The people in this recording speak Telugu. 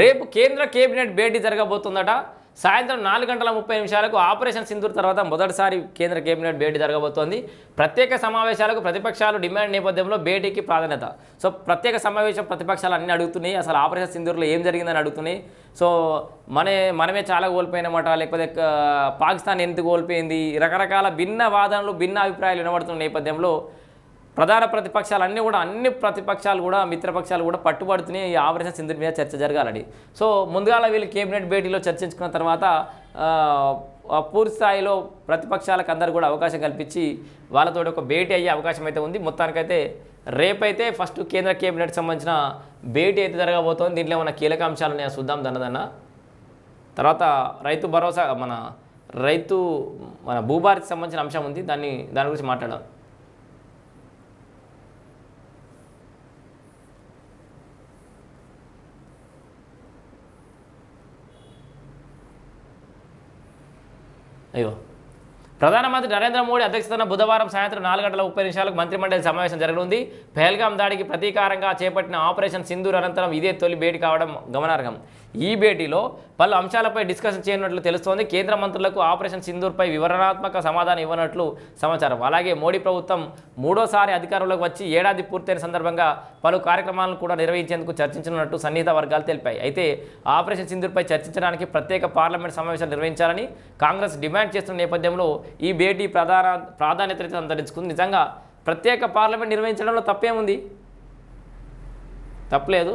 రేపు కేంద్ర కేబినెట్ భేటీ జరగబోతుందట. సాయంత్రం నాలుగు గంటల ముప్పై నిమిషాలకు ఆపరేషన్ సింధూర్ తర్వాత మొదటిసారి కేంద్ర కేబినెట్ భేటీ జరగబోతోంది. ప్రత్యేక సమావేశాలకు ప్రతిపక్షాలు డిమాండ్ నేపథ్యంలో భేటీకి ప్రాధాన్యత. సో ప్రత్యేక సమావేశం ప్రతిపక్షాలు అన్ని అడుగుతున్నాయి. అసలు ఆపరేషన్ సింధూర్లో ఏం జరిగిందని అడుగుతున్నాయి. సో మనే మనమే చాలా కోల్పోయినమాట. లేకపోతే పాకిస్తాన్ ఎందుకు కోల్పోయింది? రకరకాల భిన్న వాదనలు భిన్న అభిప్రాయాలు వినబడుతున్న నేపథ్యంలో ప్రధాన ప్రతిపక్షాలు అన్నీ కూడా అన్ని ప్రతిపక్షాలు కూడా మిత్రపక్షాలు కూడా పట్టుబడుతూనే ఈ ఆపరేషన్ సింధు మీద చర్చ జరగాలని సో ముందుగాల వీళ్ళు కేబినెట్ భేటీలో చర్చించుకున్న తర్వాత పూర్తిస్థాయిలో పూర్తి స్థాయిలో ప్రతిపక్షాలకు అందరూ కూడా అవకాశం కల్పించి వాళ్ళతో ఒక భేటీ అయ్యే అవకాశం అయితే ఉంది. మొత్తానికైతే రేపైతే ఫస్ట్ కేంద్ర కేబినెట్ సంబంధించిన భేటీ అయితే జరగబోతోంది. దీంట్లో ఏమైనా కీలక అంశాలు ఉన్నాయో చూద్దాం దన్నదన్న తర్వాత రైతు భరోసా మన రైతు మన భూభారతికి సంబంధించిన అంశం ఉంది. దాన్ని దాని గురించి మాట్లాడాలి అయ్యో. ప్రధానమంత్రి నరేంద్ర మోడీ అధ్యక్షతన బుధవారం సాయంత్రం నాలుగు గంటల ముప్పై నిమిషాలకు మంత్రిమండలి సమావేశం జరగనుంది. పెహల్గాం దాడికి ప్రతీకారంగా చేపట్టిన ఆపరేషన్ సింధూర్ అనంతరం ఇదే తొలి భేటీ కావడం గమనార్హం. ఈ భేటీలో పలు అంశాలపై డిస్కషన్ చేయనున్నట్లు తెలుస్తోంది. కేంద్ర మంత్రులకు ఆపరేషన్ సింధూర్పై వివరణాత్మక సమాధానం ఇవ్వనట్లు సమాచారం. అలాగే మోడీ ప్రభుత్వం మూడోసారి అధికారంలోకి వచ్చి ఏడాది పూర్తయిన సందర్భంగా పలు కార్యక్రమాలను కూడా నిర్వహించేందుకు చర్చించనున్నట్టు సన్నిహిత వర్గాలు తెలిపాయి. అయితే ఆపరేషన్ సింధూర్పై చర్చించడానికి ప్రత్యేక పార్లమెంట్ సమావేశాలు నిర్వహించాలని కాంగ్రెస్ డిమాండ్ చేస్తున్న నేపథ్యంలో ఈ భేటీ ప్రధాన ప్రాధాన్యత సంతరించుకుంది నిజంగా ప్రత్యేక పార్లమెంట్ నిర్వహించడంలో తప్పేముంది? తప్పలేదు.